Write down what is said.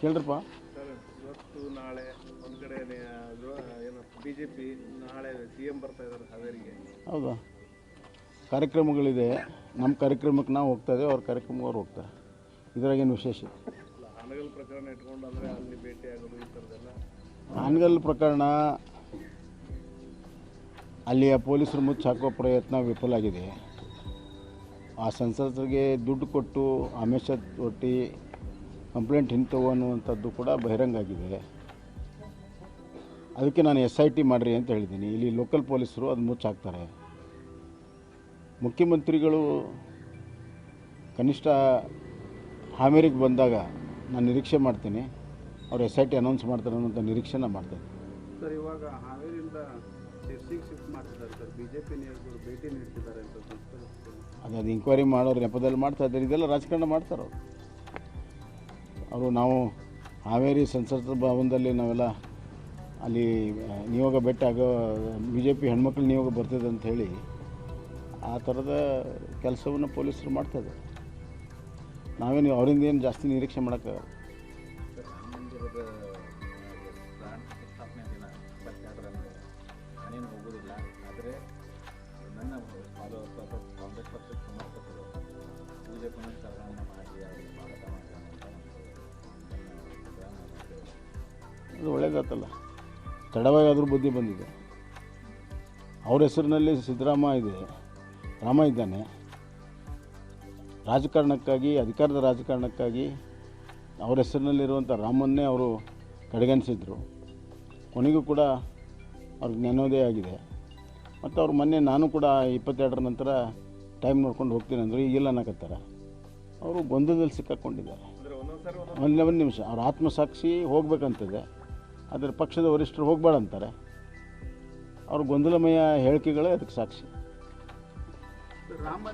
ಕೇಳ್ರಪ್ಪ. ಇವತ್ತು ನಾಳೆ ಒಂದು ಕಡೆ ಏನು ಬಿ ಜೆ ಪಿ ನಾಳೆ ಸಿ ಎಂ ಬರ್ತಾ ಇದ್ದಾರೆ ಹಾವೇರಿಗೆ. ಹೌದಾ? ಕಾರ್ಯಕ್ರಮಗಳಿದೆ. ನಮ್ಮ ಕಾರ್ಯಕ್ರಮಕ್ಕೆ ನಾವು ಹೋಗ್ತಾ ಇದ್ದೇವೆ ಅವ್ರ ಕಾರ್ಯಕ್ರಮಕ್ಕೆ ಅವ್ರು ಹೋಗ್ತಾರೆ. ಇದ್ರಾಗೇನು ವಿಶೇಷ? ಹಾನಗಲ್ ಪ್ರಕರಣ ಇಟ್ಕೊಂಡು ಅಂದರೆ ಅಲ್ಲಿ ಭೇಟಿ ಆಗೋದು ಈ ಥರದ್ದೆಲ್ಲ ಹಾನಗಲ್ ಪ್ರಕರಣ ಅಲ್ಲಿಯ ಪೊಲೀಸರು ಮುಚ್ಚಾಕೋ ಪ್ರಯತ್ನ ವಿಫಲ ಆಗಿದೆ. ಆ ಸಂಸದರಿಗೆ ದುಡ್ಡು ಕೊಟ್ಟು ಆಮಿಷ ಒಟ್ಟಿ ಕಂಪ್ಲೇಂಟ್ ಹಿಂತವು ಅನ್ನುವಂಥದ್ದು ಕೂಡ ಬಹಿರಂಗ ಆಗಿದೆ ಅದಕ್ಕೆ ನಾನು ಎಸ್ ಐ ಟಿ ಮಾಡಿರಿ ಅಂತ ಹೇಳಿದ್ದೀನಿ. ಇಲ್ಲಿ ಲೋಕಲ್ ಪೊಲೀಸರು ಅದು ಮುಚ್ಚಾಕ್ತಾರೆ. ಮುಖ್ಯಮಂತ್ರಿಗಳು ಕನಿಷ್ಠ ಹಾವೇರಿಗೆ ಬಂದಾಗ ನಾನು ನಿರೀಕ್ಷೆ ಮಾಡ್ತೀನಿ. ಅವ್ರು ಎಸ್ ಐ ಟಿ ಅನೌನ್ಸ್ ಮಾಡ್ತಾರೆ ಅನ್ನೋಂಥ ನಿರೀಕ್ಷೆನ ಮಾಡ್ತೇನೆ ಸರ್ ಇವಾಗ ಹಾವೇರಿಯಿಂದ ಅದು ಅದು ಇನ್ಕ್ವೈರಿ ಮಾಡೋರು ನೆಪದಲ್ಲಿ ಮಾಡ್ತಾ ಇದ್ದಾರೆ. ಇದೆಲ್ಲ ರಾಜಕಾರಣ ಮಾಡ್ತಾರೆ ಅವರು ಅವರು ನಾವು ಹಾವೇರಿ ಸಂಸತ್ ಭವನದಲ್ಲಿ ನಾವೆಲ್ಲ ಅಲ್ಲಿ ನಿಯೋಗ ಭೇಟಿ ಆಗೋ ಬಿ ಜೆ ಪಿ ಹೆಣ್ಮಕ್ಳು ನಿಯೋಗ ಬರ್ತದೆ ಅಂತ ಹೇಳಿ ಆ ಥರದ ಕೆಲಸವನ್ನು ಪೊಲೀಸರು ಮಾಡ್ತಾಯಿದ್ದಾರೆ ನಾವೇನು ಅವರಿಂದ ಏನು ಜಾಸ್ತಿ ನಿರೀಕ್ಷೆ ಮಾಡೋಕ್ಕಾಗಲ್ಲ. ಅದು ಒಳ್ಳೇದಾತಲ್ಲ. ತಡವಾಗಾದರೂ ಬುದ್ಧಿ ಬಂದಿದೆ. ಅವ್ರ ಹೆಸರಿನಲ್ಲಿ ಸಿದ್ದರಾಮ ಇದೆ, ರಾಮ ಇದ್ದಾನೆ. ರಾಜಕಾರಣಕ್ಕಾಗಿ, ಅಧಿಕಾರದ ರಾಜಕಾರಣಕ್ಕಾಗಿ ಅವ್ರ ಹೆಸರಿನಲ್ಲಿರುವಂಥ ರಾಮನ್ನೇ ಅವರು ಕಡೆಗಣಿಸಿದ್ರು. ಕೊನೆಗೂ ಕೂಡ ಅವ್ರಿಗೆ ಜ್ಞಾನೋದಯ ಆಗಿದೆ. ಮತ್ತು ಅವ್ರು ಮೊನ್ನೆ ನಾನು ಕೂಡ ಇಪ್ಪತ್ತೆರಡರ ನಂತರ ಟೈಮ್ ನೋಡ್ಕೊಂಡು ಹೋಗ್ತೀನಿ ಅಂದರು ಈಗಿಲ್ಲ ಅನ್ನಕತ್ತಾರೆ. ಅವರು ಗೊಂದಲದಲ್ಲಿ ಸಿಕ್ಕಾಕ್ಕೊಂಡಿದ್ದಾರೆ ಒಂದು ನಿಮಿಷ, ಅವ್ರ ಆತ್ಮಸಾಕ್ಷಿ ಹೋಗ್ಬೇಕಂತಿದೆ. ಆದರೆ ಪಕ್ಷದ ವರಿಷ್ಠರು ಹೋಗಬೇಡ ಅಂತಾರೆ. ಅವ್ರ ಗೊಂದಲಮಯ ಹೇಳಿಕೆಗಳೇ ಅದಕ್ಕೆ ಸಾಕ್ಷಿ. ರಾಮ